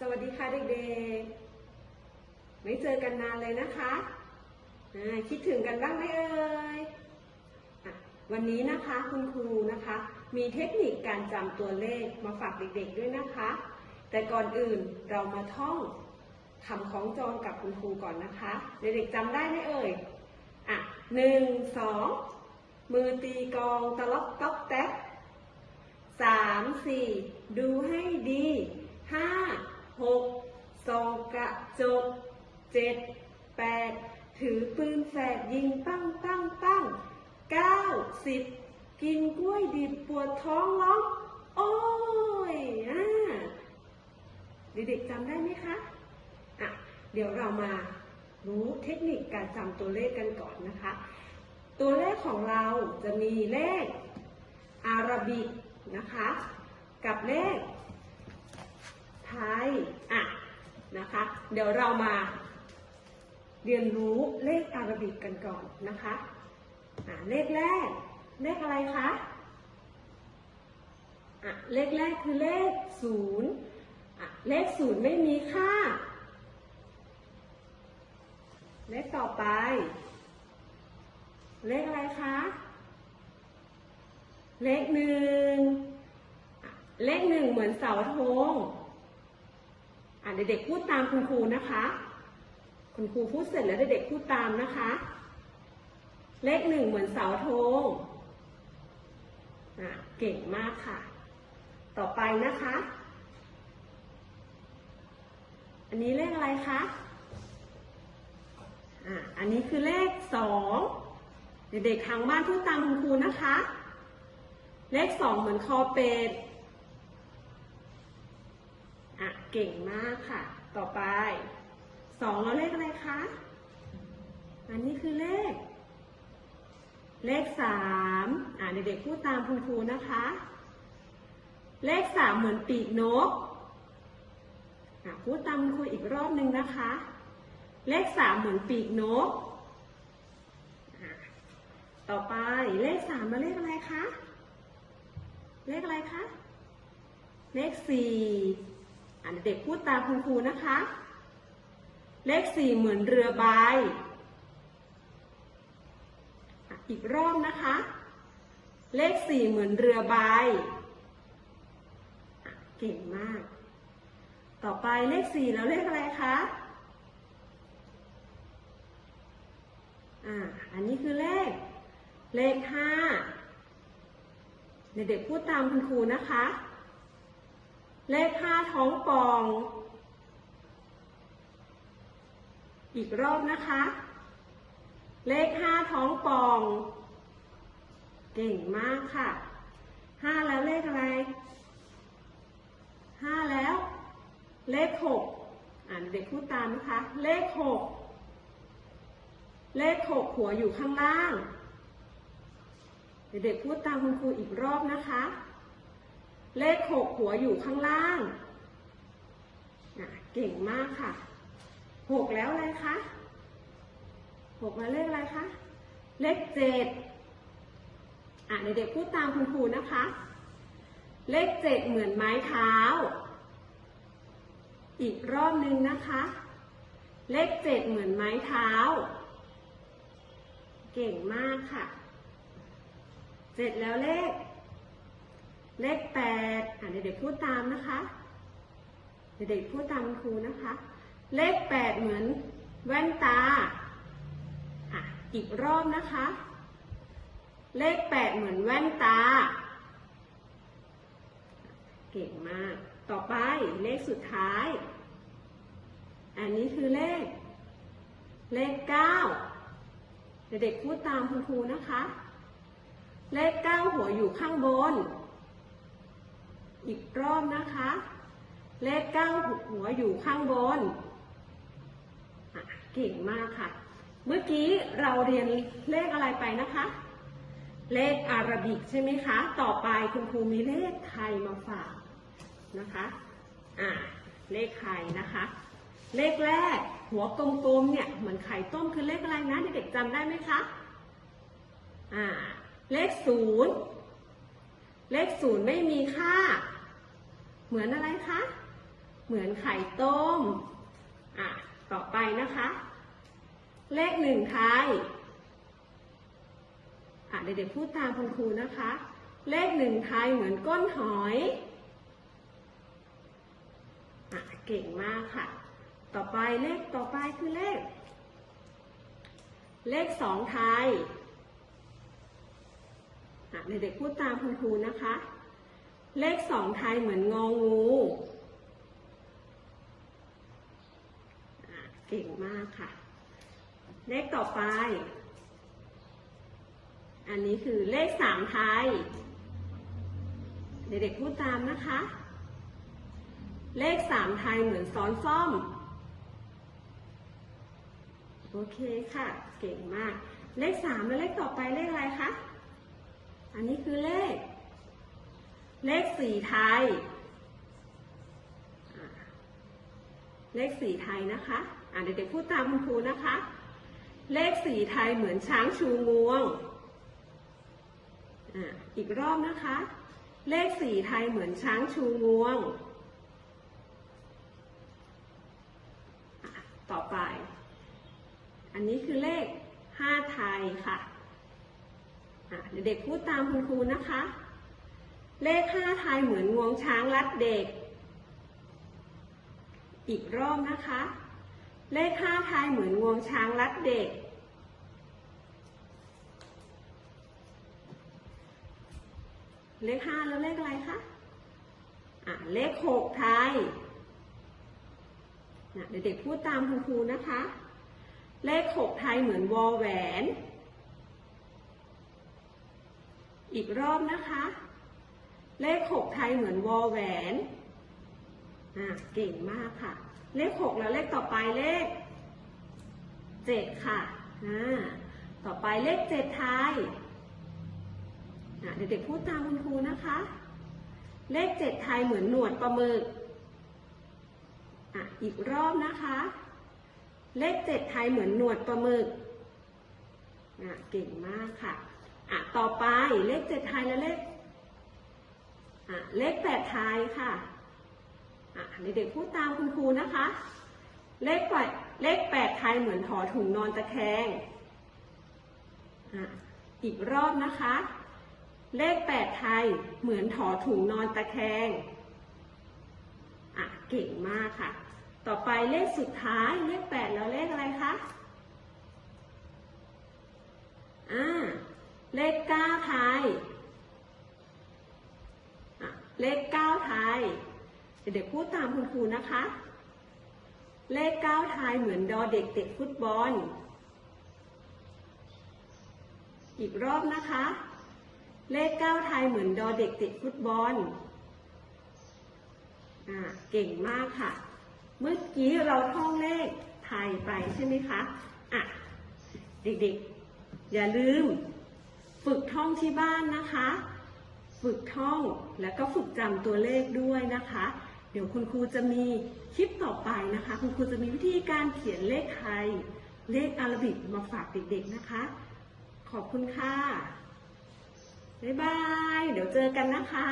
สวัสดีค่ะเด็กๆ ไม่เจอกันนานเลยนะคะคิดถึงกันบ้างไหมเอ่ยวันนี้นะคะคุณครูนะคะ มีเทคนิคการจำตัวเลขมาฝากเด็กๆด้วยนะคะ แต่ก่อนอื่นเรามาท่องคำคล้องจองกับคุณครูก่อนนะคะ เด็กๆจำได้ไหมเอ่ย อะหนึ่งสองมือตีกองตะล็อกต๊อกแต๊กสามสี่ดูให้ดีห้า หกส่องกระจกเจ็ดแปดถือปืนแฝดยิงปั้งปั้งปั้งเก้าสิบกินกล้วยดิบปวดท้องร้องโอ้ยอ่าเด็กๆจำได้ไหมคะอะเดี๋ยวเรามารู้เทคนิคการจำตัวเลขกันก่อนนะคะ ตัวเลขของเราจะมีเลขอาราบิกนะคะ กับเลข ไทยอะนะคะ เดี๋ยวเรามาเรียนรู้เลขอาราบิกกันก่อนนะคะอะเลขแรก เลขอะไรคะอะเลขแรกคือเลขศูนย์อะเลขศูนย์ไม่มีค่า เลขต่อไป เลขอะไรคะ เลขหนึ่งเลขหนึ่งเหมือนเสาธง เด็กๆพูดตามคุณครูนะคะ คุณครูพูดเสร็จแล้วเด็กๆพูดตามนะคะ เลขหนึ่งเหมือนเสาธงอะเก่งมากค่ะ ต่อไปนะคะ อันนี้เลขอะไรคะอะอันนี้คือเลขสองเด็กๆทางบ้านพูดตามคุณครูนะคะ เลขสองเหมือนคอเป็ด อะ เก่งมากค่ะ ต่อไปสองแล้วเลขอะไรคะ อันนี้คือเลข เลขสามอะเด็กๆพูดตามคุณครูนะคะ เลขสามเหมือนปีกนกอะพูดตามคุณครูอีกรอบหนึ่งนะคะ เลขสามเหมือนปีกนก ต่อไปเลขสามแล้วเลขอะไรคะ เลขอะไรคะ เลขสี่ เด็กพูดตามคุณครูนะคะ เลขสี่เหมือนเรือใบอีกรอบนะคะ เลขสี่เหมือนเรือใบเก่งมาก ต่อไปเลขสี่แล้วเลขอะไรคะอ่าอันนี้คือเลข เลขห้าเด็กๆพูดตามคุณครูนะคะ เลขห้าท้องป่อง อีกรอบนะคะ เลขห้าท้องป่อง เก่งมากค่ะห้าแล้วเลขอะไรห้าแล้ว เลขหกอ่านเด็กพูดตามนะคะ เลขหกเลขหกหัวอยู่ข้างล่าง เด็กพูดตามคุณครูอีกรอบนะคะ เลขหกหัวอยู่ข้างล่างอะเก่งมากค่ะหกแล้วอะไรคะหกแล้วเลขอะไรคะ เลขเจ็ดอะเด็กๆพูดตามคุณครูนะคะ เลขเจ็ดเหมือนไม้เท้า อีกรอบนึงนะคะ เลขเจ็ดเหมือนไม้เท้า เก่งมากค่ะเสร็จแล้วเลข เลขแปดอะเด็กๆพูดตามนะคะ เด็กๆพูดตามคุณครูนะคะ เลขแปดเหมือนแว่นตาอะอีกรอบนะคะ เลขแปดเหมือนแว่นตา เก่งมาก ต่อไปเลขสุดท้าย อันนี้คือเลข เลขเก้าเด็กๆพูดตามคุณครูนะคะ เลขเก้าหัวอยู่ข้างบน อีกรอบนะคะ เลขเก้าหัวอยู่ข้างบน เก่งมากค่ะ เมื่อกี้เราเรียนเลขอะไรไปนะคะ เลขอารบิกใช่ไหมคะ ต่อไปคุณครูมีเลขไทยมาฝากนะคะอ่าเลขไทยนะคะ เลขแรก หัวกลมๆเนี่ยเหมือนไข่ต้มคือเลขอะไรนะเด็กๆจำได้ไหมคะอ่าเลขศูนย์ เลขศูนย์ไม่มีค่า เหมือนอะไรคะ เหมือนไข่ต้ม อะ ต่อไปนะคะ เลขหนึ่งไทย อะ เด็กๆพูดตามคุณครูนะคะ เลขหนึ่งไทยเหมือนก้นหอย อะ เก่งมากค่ะ ต่อไปเลขต่อไปคือเลข เลขสองไทย เด็กๆพูดตามคุณครูนะคะ เลขสองไทยเหมือนงองูเก่งมากค่ะ เลขต่อไป อันนี้คือเลขสามไทย เด็กๆพูดตามนะคะ เลขสามไทยเหมือนซ้อนซ่อม โอเคค่ะ เก่งมาก เลขสามแล้วเลขต่อไปเลขอะไรคะ อันนี้คือเลข เลขสี่ไทย เลขสี่ไทยนะคะ อ่าเด็กๆพูดตามคุณครูนะคะ เลขสี่ไทยเหมือนช้างชูงวง อ่าอีกรอบนะคะ เลขสี่ไทยเหมือนช้างชูงวง ต่อไป อันนี้คือเลขห้าไทยค่ะ เด็กพูดตามคุณครูนะคะ เลขห้าไทยเหมือนงวงช้างรัดเด็ก อีกรอบนะคะ เลขห้าไทยเหมือนงวงช้างรัดเด็ก เลขห้าแล้วเลขอะไรคะอะเลขหกไทยเด็กๆพูดตามคุณครูนะคะ เลขหกไทยเหมือนวอแหวน อีกรอบนะคะ เลขหกไทยเหมือนวอแหวน อะเก่งมากค่ะ เลขหกแล้วเลขต่อไปเลขเจ็ดค่ะอ่าต่อไปเลขเจ็ดไทยอะเด็กๆพูดตามคุณครูนะคะ เลขเจ็ดไทยเหมือนหนวดปลาหมึกอะอีกรอบนะคะ เลขเจ็ดไทยเหมือนหนวดปลาหมึกอะเก่งมากค่ะ อะต่อไปเลขเจ็ดไทยแล้วเลขอะเลขแปดไทยค่ะอะเด็กๆพูดตามคุณครูนะคะ เลขแปดเลขแปดไทยเหมือนถอถุงนอนตะแคงอะอีกรอบนะคะ เลขแปดไทยเหมือนถอถุงนอนตะแคงอะเก่งมากค่ะ ต่อไปเลขสุดท้ายเลขแปดแล้วเลขอะไรคะ อ่า เลขเก้าไทยเลขเก้าไทย เด็กๆพูดตามคุณครูนะคะ เลขเก้าไทยเหมือนดอเด็กเตะฟุตบอล อีกรอบนะคะ เลขเก้าไทยเหมือนดอเด็กเตะฟุตบอลอ่าเก่งมากค่ะ เมื่อกี้เราท่องเลขไทยไปใช่ไหมคะ อะ เด็กๆ อย่าลืม ฝึกท่องที่บ้านนะคะ ฝึกท่องแล้วก็ฝึกจำตัวเลขด้วยนะคะ เดี๋ยวคุณครูจะมีคลิปต่อไปนะคะ คุณครูจะมีวิธีการเขียนเลขไทย เลขอาราบิกมาฝากเด็กๆนะคะ ขอบคุณค่ะ บ๊ายบาย เดี๋ยวเจอกันนะคะ